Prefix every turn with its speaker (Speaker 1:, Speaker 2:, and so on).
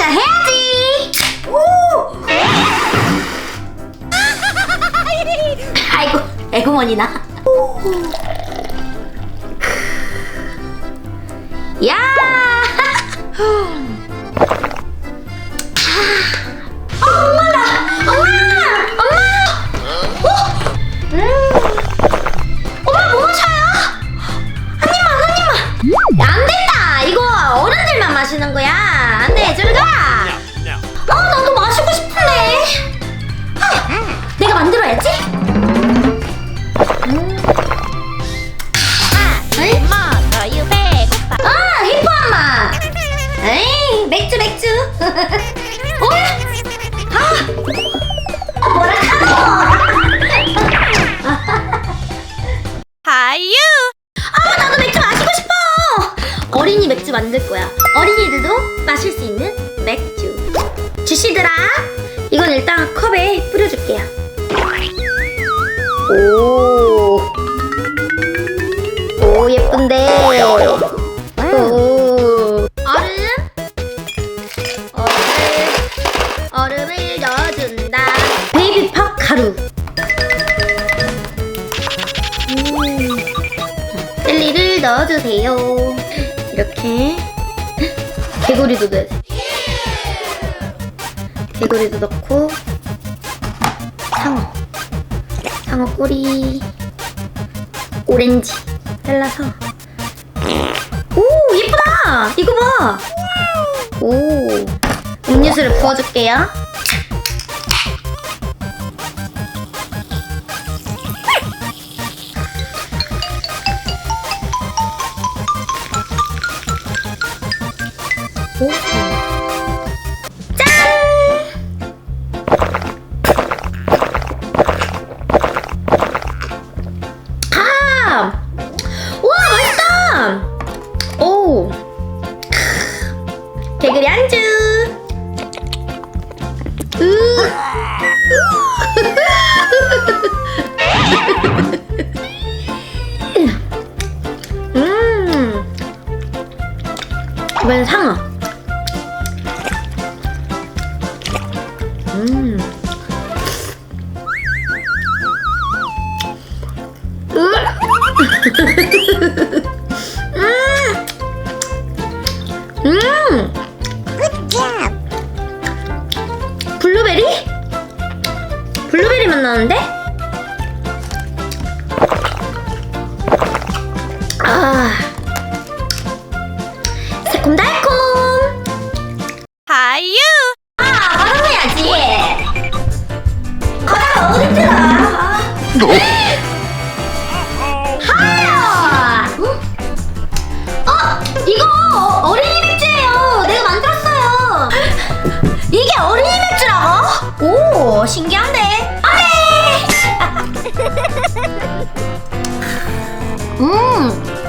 Speaker 1: 한잔 해야지. 오. 아이고, 에구머니나. 야. 맥주 맥주. 뭐야? 아, 뭐라 카노?
Speaker 2: 하유
Speaker 1: 아, 나도 맥주 마시고 싶어. 어린이 맥주 만들 거야. 어린이들도 마실 수 있는 맥주. 주시들아, 이건 일단 컵에 뿌려줄게요. 오, 가루. 음. 젤리를 넣어주세요. 이렇게 개구리도 넣어야 돼. 개구리도 넣고 상어, 상어 꼬리, 오렌지 잘라서. 오 예쁘다. 이거 봐. 오 음료수를 부어줄게요. 이번엔 상어. 음. 음. 음. 블루베리? 블루베리 맛 나는데? 하야! 응? 어, 이거 어린이 맥주예요. 내가 만들었어요. 이게 어린이 맥주라고? 오, 신기한데. 아네. 음,